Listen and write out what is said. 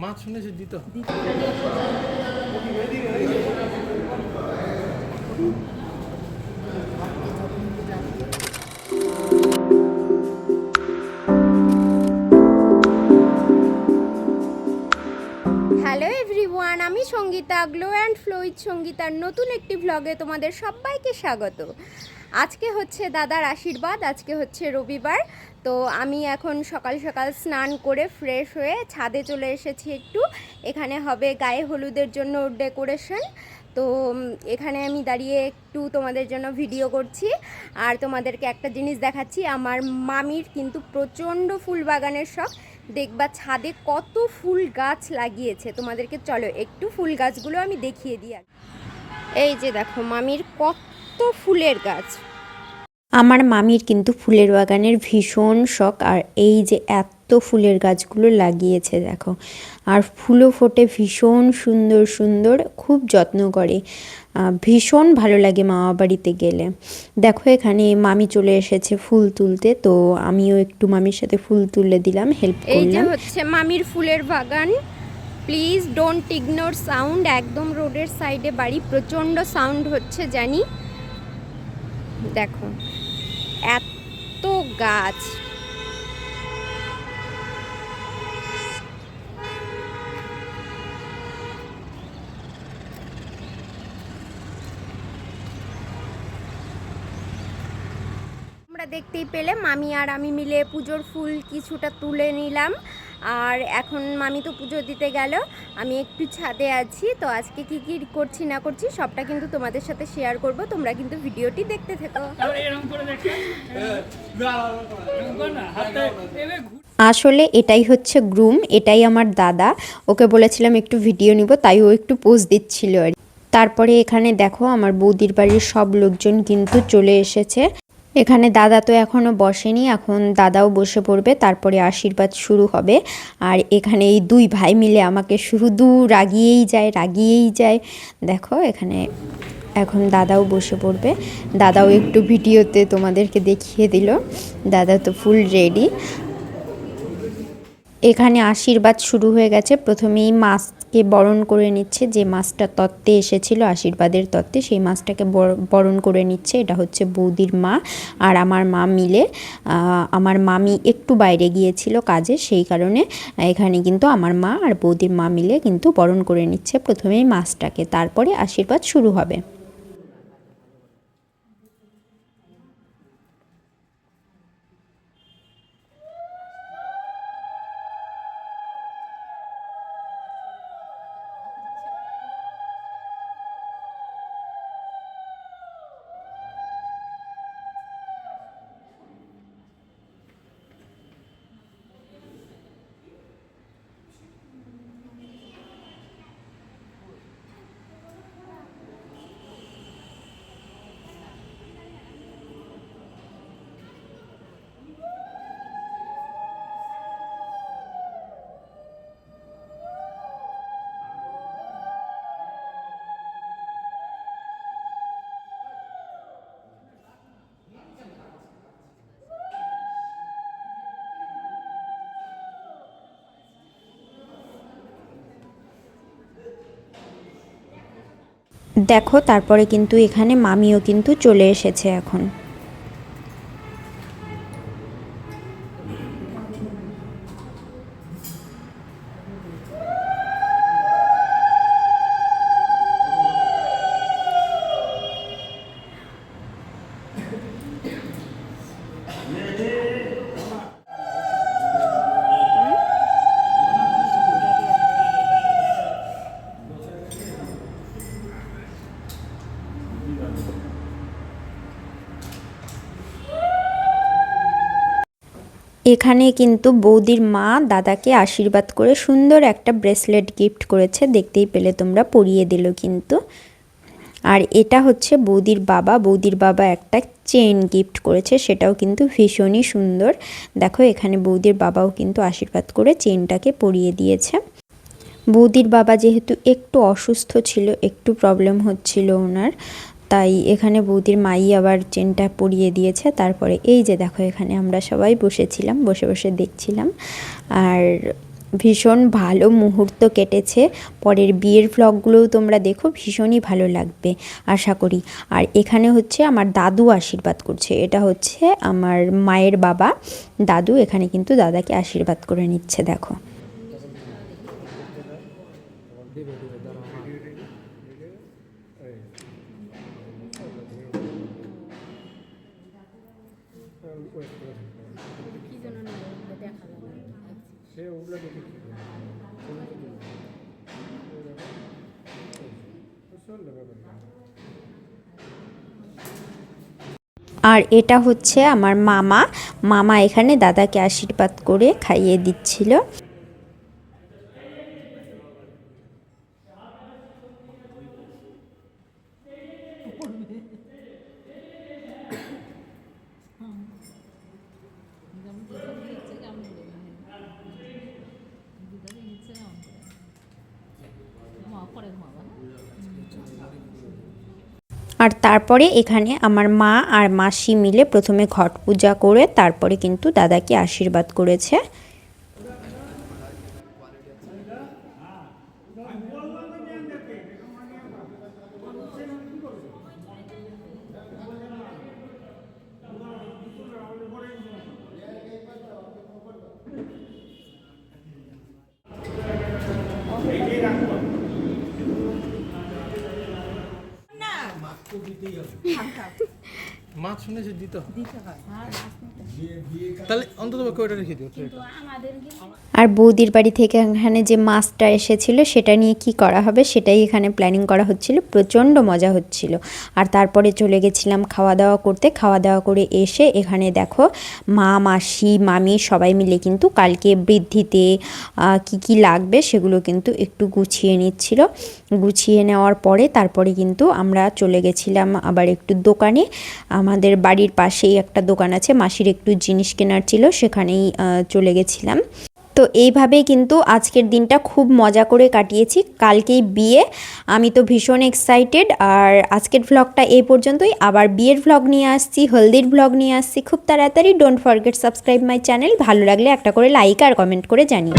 মাছ শুনেছি hello everyone, আমি Sangeeta, glow and flows সঙ্গীতার নতুন একটি ভ্লগে তোমাদের সবাইকে স্বাগত। আজকে হচ্ছে দাদার আশীর্বাদ, আজকে হচ্ছে রবিবার। তো আমি এখন সকাল সকাল স্নান করে ফ্রেশ হয়ে ছাদে চলে এসেছি একটু। এখানে হবে গায়ে হলুদের জন্য ডেকোরেশন তো এখানে আমি দাঁড়িয়ে একটু তোমাদের জন্য ভিডিও করছি। আর তোমাদেরকে একটা জিনিস দেখাচ্ছি, আমার মামির কিন্তু প্রচণ্ড ফুল বাগানের শখ। দেখবা ছাদে কত ফুল গাছ লাগিয়েছে। তোমাদেরকে চলো একটু ফুল গাছগুলো আমি দেখিয়ে দিই আগে। এই যে দেখো, মামির কত ফুলের গাছ। আমার মামির কিন্তু ফুলের বাগানের ভীষণ শখ আর এই যে এত ফুলের গাছগুলো লাগিয়েছে দেখো আর ফুলও ফোটে ভীষণ সুন্দর সুন্দর খুব যত্ন করে। ভীষণ ভালো লাগে মামা বাড়িতে গেলে। দেখো এখানে মামি চলে এসেছে ফুল তুলতে তো আমিও একটু মামির সাথে ফুল তুলে দিলাম হেল্প এই যে হচ্ছে মামির ফুলের বাগান। প্লিজ ডোন্ট ইগনোর সাউন্ড একদম রোডের সাইডে বাড়ি প্রচণ্ড সাউন্ড হচ্ছে জানি। দেখো এত গাছ। দেখতেই পেলে মামি আর আমি মিলে পুজোর ফুল কিছুটা তুলে নিলাম। আর এখন মামি তো পুজো দিতে গেল আমি একটু ছাদে আছি তো আজকে কি কি করছি না করছি সবটা কিন্তু তোমাদের সাথে শেয়ার করব তোমরা কিন্তু ভিডিওটি দেখতে থেকো। আসলে এটাই হচ্ছে গ্রুম এটাই আমার দাদা ওকে বলেছিলাম একটু ভিডিও নিব তাই ও একটু পোজ দিচ্ছিল আর কি। তারপরে এখানে দেখো আমার বৌদির বাড়ির সব লোকজন কিন্তু চলে এসেছে। এখানে দাদা তো এখনও বসেনি, এখন দাদাও বসে পড়বে, তারপরে আশীর্বাদ শুরু হবে। আর এখানে এই দুই ভাই মিলে আমাকে শুধু রাগিয়েই যায় রাগিয়েই যায়। দেখো, এখানে এখন দাদাও বসে পড়বে। দাদাও একটু ভিডিওতে তোমাদেরকে দেখিয়ে দিল। দাদা তো ফুল রেডি। এখানে আশীর্বাদ শুরু হয়ে গেছে। প্রথমেই মাছকে বরণ করে নিচ্ছে, যে মাছটা তত্ত্বে এসেছিল, আশীর্বাদের তত্ত্বে, সেই মাছটাকে বর- বরণ করে নিচ্ছে। এটা হচ্ছে বৌদির মা আর আমার মা মিলে আমার মামি একটু বাইরে গিয়েছিল কাজে, সেই কারণে এখানে কিন্তু আমার মা আর বৌদির মা মিলে কিন্তু বরণ করে নিচ্ছে প্রথমেই মাছটাকে। তারপরে আশীর্বাদ শুরু হবে। দেখো তারপরে কিন্তু এখানে মামিও কিন্তু চলে এসেছে এখন। এখানে কিন্তু বৌদির মা দাদাকে আশীর্বাদ করে সুন্দর একটা ব্রেসলেট গিফট করেছে। দেখতেই পেলে তোমরা, পরিয়ে দিল কিন্তু। আর এটা হচ্ছে বৌদির বাবা। বৌদির বাবা একটা চেন গিফট করেছে, সেটাও কিন্তু ভীষণই সুন্দর। দেখো, এখানে বৌদির বাবাও কিন্তু আশীর্বাদ করে চেনটাকে পরিয়ে দিয়েছে। বৌদির বাবা যেহেতু একটু অসুস্থ ছিল, একটু প্রবলেম হচ্ছিল ওনার। তাই এখানে বৌদির মাই আবার চেনটা পরিয়ে দিয়েছে। তারপরে এই যে দেখো, এখানে আমরা সবাই বসেছিলাম, বসে বসে দেখছিলাম। আর ভীষণ ভালো মুহূর্ত কেটেছে। পরের বিয়ের ভ্লগগুলোও তোমরা দেখো, ভীষণই ভালো লাগবে, আশা করি। আর এখানে হচ্ছে আমার দাদু আশীর্বাদ করছে। এটা হচ্ছে আমার মায়ের বাবা। দাদু এখানে কিন্তু দাদাকে আশীর্বাদ করে নিচ্ছে, দেখো। সে ওগুলো দেখে কি। আর এটা হচ্ছে আমার মামা মামা এখানে দাদাকে আশীর্বাদ করে খাইয়ে দিচ্ছিল আর তারপরে এখানে আমার মা আর মাসি মিলে প্রথমে ঘট পূজা করে তারপরে কিন্তু দাদাকে আশীর্বাদ করেছে। মাছ শুনেছে দিতে হয়। তাহলে অন্তত পক্ষে ওটা রেখে দিও আর বৌদির বাড়ি থেকে এখানে যে মাছটা এসেছিল সেটা নিয়ে কি করা হবে সেটাই এখানে প্ল্যানিং করা হচ্ছিল প্রচণ্ড মজা হচ্ছিল। আর তারপরে চলে গেছিলাম খাওয়া দাওয়া করতে খাওয়া দাওয়া করে এসে এখানে দেখো মা মাসি মামি সবাই মিলে কিন্তু কালকে বৃদ্ধিতে কি কি লাগবে সেগুলো কিন্তু একটু গুছিয়ে নিচ্ছিল। গুছিয়ে নেওয়ার পরে তারপরে কিন্তু আমরা চলে গেছিলাম আবার একটু দোকানে। আমাদের বাড়ির পাশেই একটা দোকান আছে। মাসির একটু জিনিস কেনার ছিল, সেখানেই চলে গেছিলাম। তো এইভাবেই কিন্তু আজকের দিনটা খুব মজা করে কাটিয়েছি। কালকেই বিয়ে। আমি তো ভীষণ এক্সাইটেড আর আজকের ভ্লগটা এই পর্যন্তই। আবার বিয়ের ভ্লগ নিয়ে আসছি, হলদির ভ্লগ নিয়ে আসছি। খুব তাড়াতাড়ি। Don't forget subscribe my channel ভালো লাগলে একটা করে লাইক আর কমেন্ট করে জানিও।